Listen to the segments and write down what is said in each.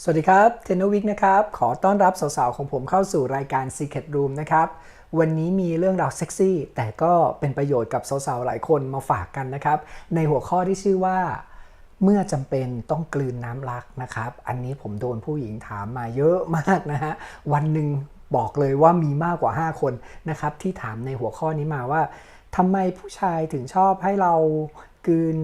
สวัสดีครับเทนวิกนะครับ ขอต้อนรับสาวๆ ของผมเข้าสู่รายการ Secret Room นะครับ วันนี้มีเรื่องราวเซ็กซี่ แต่ก็เป็นประโยชน์กับสาวๆ หลายคนมาฝากกันนะครับ ในหัวข้อที่ชื่อว่า เมื่อจำเป็นต้องกลืนน้ำรักนะครับ อันนี้ผมโดนผู้หญิงถามมาเยอะมากนะฮะ วันหนึ่งบอกเลยว่ามีมากกว่า 5 คนนะครับ ที่ถามในหัวข้อนี้มาว่าทำไมผู้ชายถึงชอบให้เรากลืน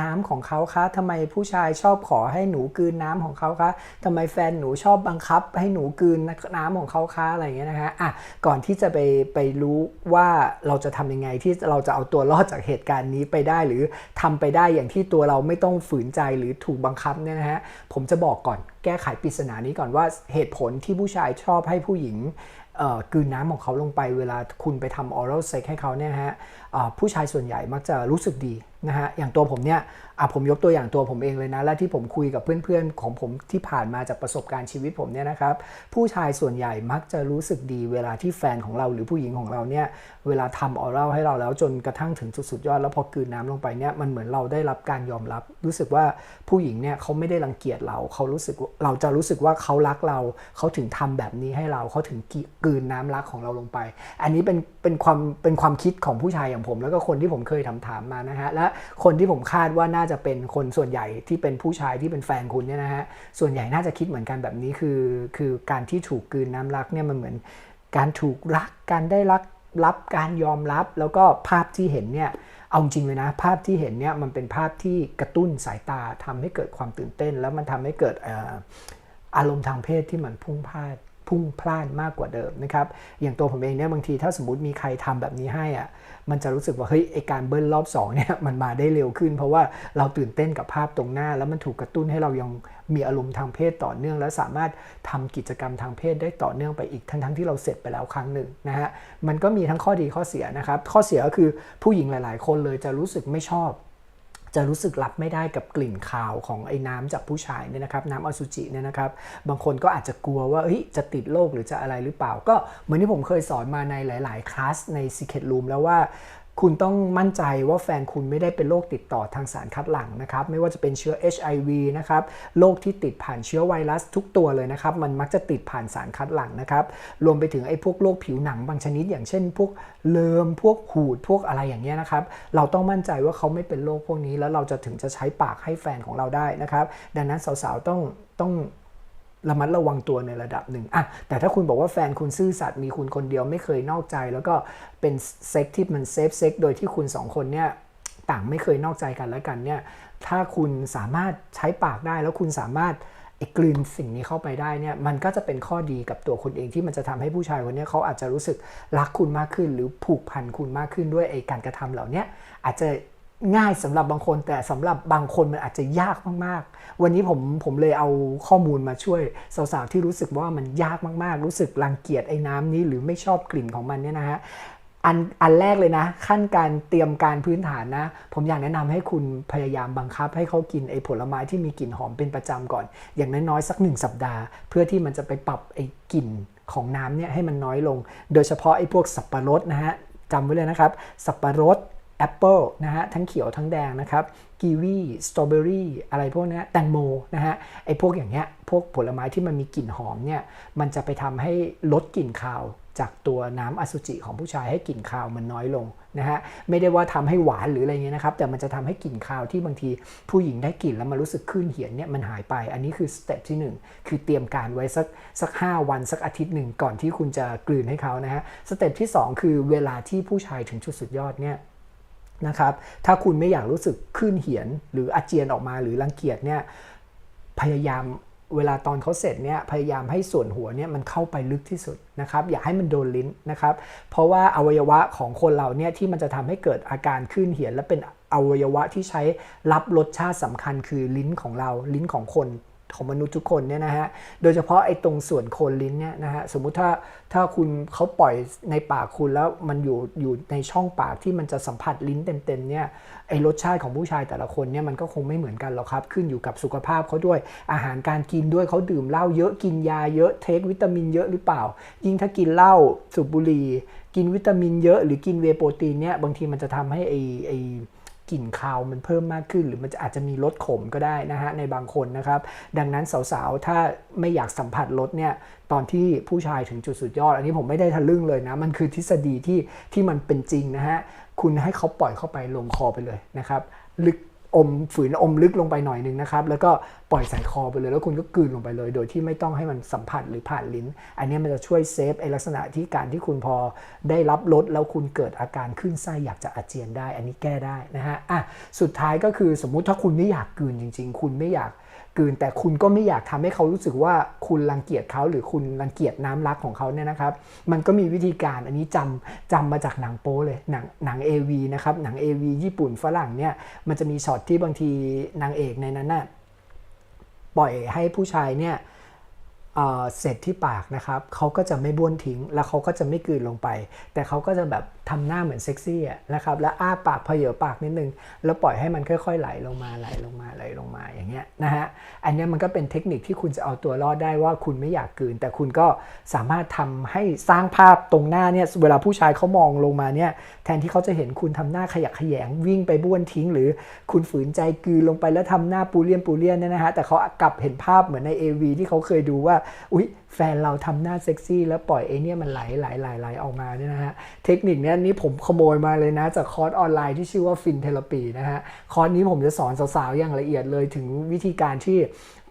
น้ำของเขาคะทำไมผู้ชายชอบขอให้หนูกืนน้ำของเขาคะทำไมแฟนหนูชอบบังคับ ให้หนูกืนน้ำของเขาคะอะไรอย่างเงี้ยนะฮะอะก่อนที่จะไปไปรู้ว่าเราจะทำยังไงที่เราจะเอาตัวรอดจากเหตุการณ์นี้ไปได้หรือทำไปได้อย่างที่ตัวเราไม่ต้องฝืนใจหรือถูกบังคับเนี่ยนะฮะผมจะบอกก่อนแก้ไขปริศนานี้ก่อนว่าเหตุผลที่ผู้ชายชอบให้ผู้หญิงเอ่อกลืนน้ำของเขาลงไปเวลาคุณไปทำ oral sex ให้เขาเนี่ยฮะผู้ชายส่วนใหญ่มักจะรู้สึกดีนะฮะอย่างตัวผมเนี่ยอะผมยกตัวอย่างตัวผมเองเลยนะ และที่ผมคุยกับเพื่อนๆ ของผมที่ผ่านมาจากประสบการณ์ชีวิตผมเนี่ยนะครับ ผู้ชายส่วนใหญ่มักจะรู้สึกดีเวลาที่แฟนของเราหรือผู้หญิงของเราเนี่ย เวลาทำ oral ให้เราแล้วจนกระทั่งถึงจุดสุดยอด แล้วพอกืนน้ำลงไปเนี่ยมันเหมือนเราได้รับการยอมรับ รู้สึกว่าผู้หญิงเนี่ยเขาไม่ได้รังเกียจเราเขารู้สึกเราจะรู้สึกว่าเขารักเราเขาถึงทำแบบนี้ให้เราเขาถึงกืนน้ำรักของเราลงไป อันนี้เป็นเป็นความเป็นความคิดของผู้ชายอย่างผม แล้วก็คนที่ผมเคยถามๆมานะฮะและคนที่ผมคาดว่าน่าจะเป็นคนส่วนใหญ่ที่เป็นผู้ชายที่เป็นแฟนคุณเนี่ยนะฮะส่วนใหญ่น่าจะคิดเหมือนกันแบบนี้คือ คือการที่ถูกกืนน้ำรักเนี่ยมันเหมือน การถูกรักการได้รักรับการยอมรับแล้วก็ภาพที่เห็นเนี่ยเอาจริงเลยนะภาพที่เห็นเนี่ยมันเป็นภาพที่กระตุ้นสายตาทำให้เกิดความตื่นเต้น แล้วมันทำให้เกิดอารมณ์ทางเพศที่มันพุ่งพลาด พุ่งพล่านมากกว่าเดิมนะครับ อย่างตัวผมเองเนี่ยบางทีถ้าสมมติมีใครทำแบบนี้ให้อะมันจะรู้สึกว่าเฮ้ยไอการเบิ้ลรอบสองเนี่ยมันมาได้เร็วขึ้น เพราะว่าเราตื่นเต้นกับภาพตรงหน้า แล้วมันถูกกระตุ้นให้เรายังมีอารมณ์ทางเพศต่อเนื่อง และสามารถทำกิจกรรมทางเพศได้ต่อเนื่องไปอีกทั้งๆที่เราเสร็จไปแล้วครั้งหนึ่งนะฮะมันก็มีทั้งข้อดีข้อเสียนะครับข้อเสียก็คือผู้หญิงหลาย ๆ คนเลยจะรู้สึกไม่ชอบ จะรู้สึกรับไม่ได้กับกลิ่นคาวของไอ้น้ำจากผู้ชายเนี่ยนะครับน้ำอสุจิเนี่ยนะครับบางคนก็อาจจะกลัวว่าเฮ้ยจะติดโรคหรือจะอะไรหรือเปล่า ก็เหมือนที่ผมเคยสอนมาในหลาย ๆ คลาสใน Secret Room แล้วว่า คุณต้องมั่นใจว่าแฟนคุณไม่ได้เป็นโรคติดต่อทางสารคัดหลั่งนะครับ ไม่ว่าจะเป็นเชื้อ HIV นะครับ โรคที่ติดผ่านเชื้อไวรัสทุกตัวเลยนะครับ มันมักจะติดผ่านสารคัดหลั่งนะครับ รวมไปถึงไอ้พวกโรคผิวหนังบางชนิด อย่างเช่น พวกเลิมพวกหูด พวกอะไรอย่างเงี้ยนะครับ เราต้องมั่นใจว่าเขาไม่เป็นโรคพวกนี้ แล้วเราจะถึงจะใช้ปากให้แฟนของเราได้นะครับ ดังนั้นสาวๆต้องต้อง ระมัดระวังตัวในระดับหนึ่งอะแต่ถ้าคุณบอกว่าแฟนคุณซื่อสัตย์มีคุณคนเดียวไม่เคยนอกใจ แล้วก็เป็นเซ็กที่มันเซฟเซ็กโดยที่คุณสองคนเนี่ยต่างไม่เคยนอกใจกันแล้วกันเนี่ยถ้าคุณสามารถใช้ปากได้แล้วคุณสามารถไอ้กลืนสิ่งนี้เข้าไปได้เนี่ยมันก็จะเป็นข้อดีกับตัวคุณเองที่มันจะทำให้ผู้ชายคนนี้เขาอาจจะรู้สึกรักคุณมากขึ้น หรือผูกพันคุณมากขึ้นด้วยไอ้การกระทำเหล่านี้อาจจะ ง่ายสำหรับบางคน แต่สำหรับบางคนมันอาจจะยากมากๆ วันนี้ผมผมเลยเอาข้อมูลมาช่วยสาวๆที่รู้สึกว่ามันยากมากๆ รู้สึกรังเกียจไอ้น้ำนี้หรือไม่ชอบกลิ่นของมันเนี่ยนะฮะอันอันแรกเลยนะ ขั้นการเตรียมการพื้นฐานนะ ผมอยากแนะนำให้คุณพยายามบังคับ ให้เขากินไอ้ผลไม้ที่มีกลิ่นหอมเป็นประจำก่อน อย่างน้อยๆสักหนึ่งสัปดาห์ เพื่อที่มันจะไปปรับไอ้กลิ่นของน้ำเนี่ยให้มันน้อยลง โดยเฉพาะไอ้พวกสับปะรดนะฮะจำไว้เลยนะครับ สับปะรด แอปเปิลนะฮะทั้งเขียวทั้งแดงนะครับกีวีสตรอเบอรี่อะไรพวกนี้แตงโมนะฮะไอ้พวกอย่างเงี้ยพวกผลไม้ที่มันมีกลิ่นหอมเนี่ยมันจะไปทำให้ลดกลิ่นคาวจากตัวน้ำอสุจิของผู้ชายให้กลิ่นคาวมันน้อยลงนะฮะไม่ได้ว่าทำให้หวานหรืออะไรเงี้ยนะครับ แต่มันจะทำให้กลิ่นคาวที่บางทีผู้หญิงได้กลิ่นแล้วมันรู้สึกขึ้นเหียนเนี่ยมันหายไป อันนี้คือสเต็ปที่หนึ่งคือเตรียมการไว้สักสักห้าวันสักอาทิตย์หนึ่งก่อนที่คุณจะกลืนให้เขานะฮะสเต็ปที่สองคือเวลาที่ผู้ชายถึงจุดสุดยอดเนี่ย นะครับ ถ้าคุณไม่อยากรู้สึกขึ้นเหียน หรืออาเจียนออกมาหรือรังเกียจเนี่ยพยายามเวลาตอนเขาเสร็จเนี่ยพยายามให้ส่วนหัวเนี่ยมันเข้าไปลึกที่สุดนะครับ อย่าให้มันโดนลิ้นนะครับ เพราะว่าอวัยวะของคนเราเนี่ยที่มันจะทำให้เกิดอาการขึ้นเหียน และเป็นอวัยวะที่ใช้รับรสชาติสำคัญคือลิ้นของเราลิ้นของคน ของมนุษย์ทุกคนเนี่ยนะฮะ โดยเฉพาะไอ้ตรงส่วนโคนลิ้นเนี่ยนะฮะ สมมุติถ้าถ้าคุณเขาปล่อยในปากคุณแล้วมันอยู่อยู่ในช่องปากที่มันจะสัมผัสลิ้นเต็มๆเนี่ย ไอ้รสชาติของผู้ชายแต่ละคนเนี่ยมันก็คงไม่เหมือนกันหรอกครับ ขึ้นอยู่กับสุขภาพเขาด้วย อาหารการกินด้วยเขาดื่มเหล้าเยอะกินยาเยอะเทควิตามินเยอะหรือเปล่า ยิ่งถ้ากินเหล้าสูบบุหรี่กินวิตามินเยอะหรือกินเวโปรตีนเนี่ยบางทีมันจะทำให้ไอ้ไอ้ กลิ่นคาวมันเพิ่มมากขึ้น หรือมันอาจจะมีรสขมก็ได้นะฮะในบางคนนะครับ ดังนั้นสาวๆ ถ้าไม่อยากสัมผัสรสเนี่ยตอนที่ผู้ชายถึงจุดสุดยอด อันนี้ผมไม่ได้ทะลึ่งเลยนะ มันคือทฤษฎีที่ที่มันเป็นจริงนะฮะคุณให้เขาปล่อยเข้าไปลงคอไปเลยนะครับลึก อมฝืนอมลึกลงไปหน่อยหนึงนะครับ แล้วก็ปล่อยใส่คอไปเลย แล้วคุณก็กลืนลงไปเลย โดยที่ไม่ต้องให้มันสัมผัสหรือผ่านลิ้น อันนี้มันจะช่วยเซฟไอลักษณะที่การที่คุณพอได้รับรสแล้วคุณเกิดอาการขึ้นไส้อยากจะอาเจียนได้ อันนี้แก้ได้นะฮะอะสุดท้ายก็คือสมมุติถ้าคุณไม่อยากกลืนจริง ๆ คุณไม่อยาก กลืน แต่คุณก็ไม่อยากทำให้เขารู้สึกว่าคุณรังเกียจเขาหรือคุณรังเกียจน้ำรักของเขาเนี่ยนะครับ มันก็มีวิธีการอันนี้จำจำมาจากหนังโป้เลยหนังหนัง AV นะครับหนัง AV ญี่ปุ่นฝรั่งเนี่ยมันจะมีช็อตที่บางทีนางเอกในนั้นน่ะปล่อยให้ผู้ชายเนี่ย เสร็จที่ปากนะครับเขาก็จะไม่บ้วนทิ้ง แล้วเขาก็จะไม่กลืนลงไป แต่เขาก็จะแบบทำหน้าเหมือนเซ็กซี่นะครับแล้วอ้าปากเพเยอปากนิดนึง แล้วปล่อยให้มันค่อยๆไหลลงมาไหลลงมาไหลลงมาอย่างเงี้ยนะฮะอันเนี้ยมันก็เป็นเทคนิคที่คุณจะเอาตัวรอดได้ว่าคุณไม่อยากกลืน แต่คุณก็สามารถทำให้สร้างภาพตรงหน้าเนี่ยเวลาผู้ชายเขามองลงมาเนี่ยแทนที่เขาจะเห็นคุณทำหน้าขยักขยงวิ่งไปบ้วนทิ้ง หรือคุณฝืนใจกลืนลงไปแล้วทำหน้าปูเลียนปูเลียนเนี่ยนะฮะแต่เขากลับเห็นภาพเหมือนใน AV ที่เขาเคยดูว่าอุ๊ยแฟนเราทำหน้าเซ็กซี่แล้วปล่อยไอเนี่ยมันไหลไหลไหลไหลออกมาเนี่ยนะฮะเทคนิคนี้นี่ผมขโมยมาเลยนะ จากคอร์สออนไลน์ที่ชื่อว่าฟินเทลปีนะฮะคอร์สนี้ผมจะสอนสาวๆอย่างละเอียดเลยถึงวิธีการที่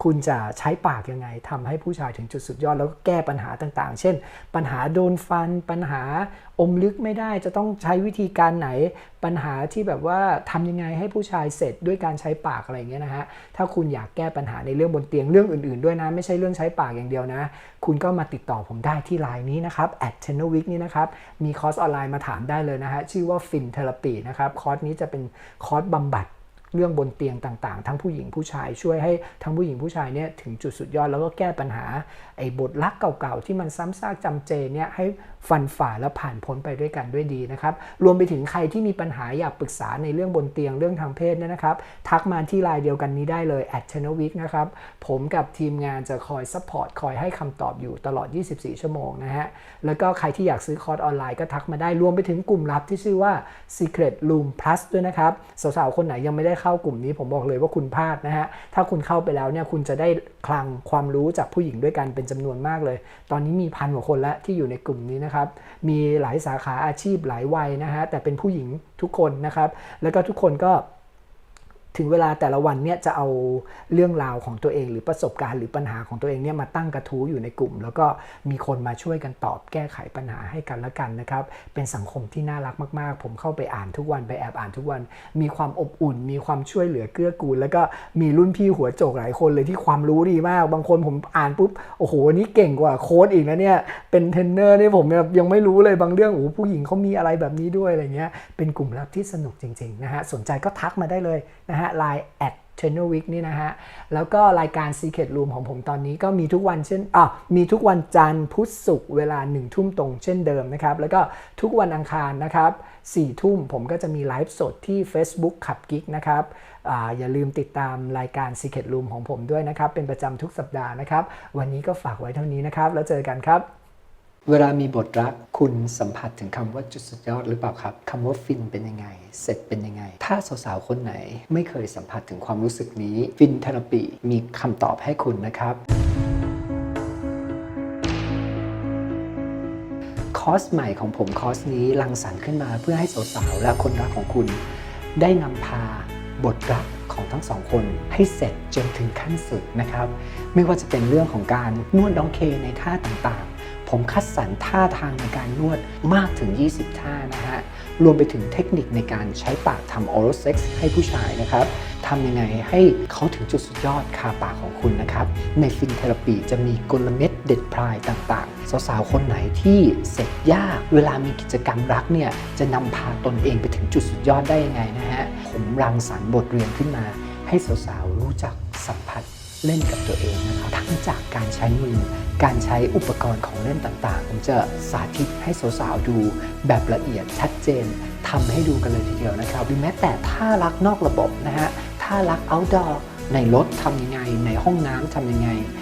คุณจะใช้ปากยังไงทำให้ผู้ชายถึงจุดสุดยอดแล้วก็แก้ปัญหาต่างๆ เช่น ปัญหาโดนฟัน ปัญหาอมลึกไม่ได้จะต้องใช้วิธีการไหน ปัญหาที่แบบว่าทำยังไงให้ผู้ชายเสร็จด้วยการใช้ปากอะไรเงี้ยนะฮะถ้าคุณอยากแก้ปัญหาในเรื่องบนเตียงเรื่องอื่น ๆด้วยนะ ไม่ใช่เรื่องใช้ปากอย่างเดียวนะคุณก็มาติดต่อผมได้ที่ไลน์นี้นะครับ at t e n o w e e k นี่นะครับ มีคอร์สออนไลน์มาถามได้เลยนะฮะ ชื่อว่าฟินเทอราปีนะครับ คอร์สนี้จะเป็นคอร์สบำบัด เรื่องบนเตียงต่างๆ ทั้งผู้หญิงผู้ชายช่วยให้ทั้งผู้หญิงผู้ชายเนี่ยถึงจุดสุดยอดแล้วก็แก้ปัญหาไอ้บทรักเก่าๆ ที่มันซ้ำซากจำเจเนี่ยให้ฟันฝ่าแล้วผ่านพ้นไปด้วยกันด้วยดีนะครับ รวมไปถึงใครที่มีปัญหาอยากปรึกษาในเรื่องบนเตียงเรื่องทางเพศเนี่ยนะครับ ทักมาที่ไลน์เดียวกันนี้ได้เลย at c h a n n e l week นะครับ ผมกับทีมงานจะคอยซัพพอร์ตคอยให้คำตอบอยู่ตลอด 24 ชั่วโมงนะฮะ แล้วก็ใครที่อยากซื้อคอร์สออนไลน์ก็ทักมาได้ รวมไปถึงกลุ่มลับที่ชื่อว่า Secret Room Plus ด้วยนะครับ สาวๆ คนไหนยังไม่ได้เข้ากลุ่มนี้ผมบอกเลยว่าคุณพลาดนะฮะ ถ้าคุณเข้าไปแล้วเนี่ยคุณจะได้คลังความรู้จากผู้หญิงด้วยกันเป็นจำนวนมากเลย ตอนนี้มีพันกว่าคนละที่อยู่ในกลุ่มนี้นะครับ มีหลายสาขาอาชีพหลายวัยนะฮะ แต่เป็นผู้หญิงทุกคนนะครับ แล้วก็ทุกคนก็ ถึงเวลาแต่ละวันเนี่ยจะเอาเรื่องราวของตัวเอง หรือประสบการณ์หรือปัญหาของตัวเองเนี่ยมาตั้งกระทู้อยู่ในกลุ่ม แล้วก็มีคนมาช่วยกันตอบแก้ไขปัญหาให้กันและกันนะครับ เป็นสังคมที่น่ารักมาก ๆ ผมเข้าไปอ่านทุกวันไปแอบอ่านทุกวัน มีความอบอุ่น มีความช่วยเหลือเกื้อกูล แล้วก็มีรุ่นพี่หัวโจกหลายคนเลยที่ความรู้ดีมาก บางคนผมอ่านปุ๊บโอ้โหนนี้เก่งกว่าโค้ดอีกนะเนี่ยเป็นเทรนเนอร์เนี่ยผมยังไม่รู้เลยบางเรื่องโอ้ผู้หญิงเขามีอะไรแบบนี้ด้วยอะไรเงี้ยเป็นกลุ่มลับที่สนุกจริงๆนะฮะสนใจก็ทักมาได้เลยนะฮะ Line at c h a n n e l Week นี่นะฮะ แล้วก็รายการ Secret Room ของผมตอนนี้ก็มีทุกวันเช่นอะมีทุกวันจันทร์พุธศุกร์เวลา 1 ทุ่มตรงเช่นเดิมนะครับ แล้วก็ทุกวันอังคารนะครับ4ทุ่มผมก็จะมีไลฟ์สดที่ Facebook ขับกิ๊กนะครับออย่าลืมติดตามรายการ Secret Room ของผมด้วยนะครับ เป็นประจำทุกสัปดาห์นะครับ วันนี้ก็ฝากไว้เท่านี้นะครับ แล้วเจอกันครับ เวลามีบทรักคุณสัมผัสถึงคำว่าจุดสุดยอดหรือเปล่าครับคำว่าฟินเป็นยังไง เสร็จเป็นยังไง ถ้าสาวๆคนไหนไม่เคยสัมผัสถึงความรู้สึกนี้ ฟินเทอราปีมีคำตอบให้คุณนะครับคอร์สใหม่ของผมคอร์สนี้รังสรรค์ขึ้นมาเพื่อให้สาวๆและคนรักของคุณ ได้นำพาบทรักของทั้งสองคนให้เสร็จจนถึงขั้นสุดนะครับ ไม่ว่าจะเป็นเรื่องของการนวดน้องเคในท่าต่างๆ ผมคัดสรรท่าทางในการนวดมากถึง 20 ท่านะฮะ รวมไปถึงเทคนิคในการใช้ปากทำ oral sex ให้ผู้ชายนะครับทำยังไงให้เขาถึงจุดสุดยอดคาปากของคุณนะครับ ในฟินเทอราปีจะมีกลเม็ดเด็ดพลายต่างๆ สาวๆ คนไหนที่เสร็จยากเวลามีกิจกรรมรักเนี่ยจะนำพาตนเองไปถึงจุดสุดยอดได้ยังไงนะฮะ ผมรังสรรค์บทเรียนขึ้นมา ให้สาวๆ รู้จักสัมผัสเล่นกับตัวเองนะครับทั้งจากการใช้มือ การใช้อุปกรณ์ของเล่นต่างๆ ผมจะสาธิตให้สาวๆดูแบบละเอียดชัดเจนทำให้ดูกันเลยทีเดียวนะครับหรือแม้แต่ท่ารักนอกระบบนะฮะท่ารัก outdoor ในรถทำยังไง ในห้องน้ำทำยังไง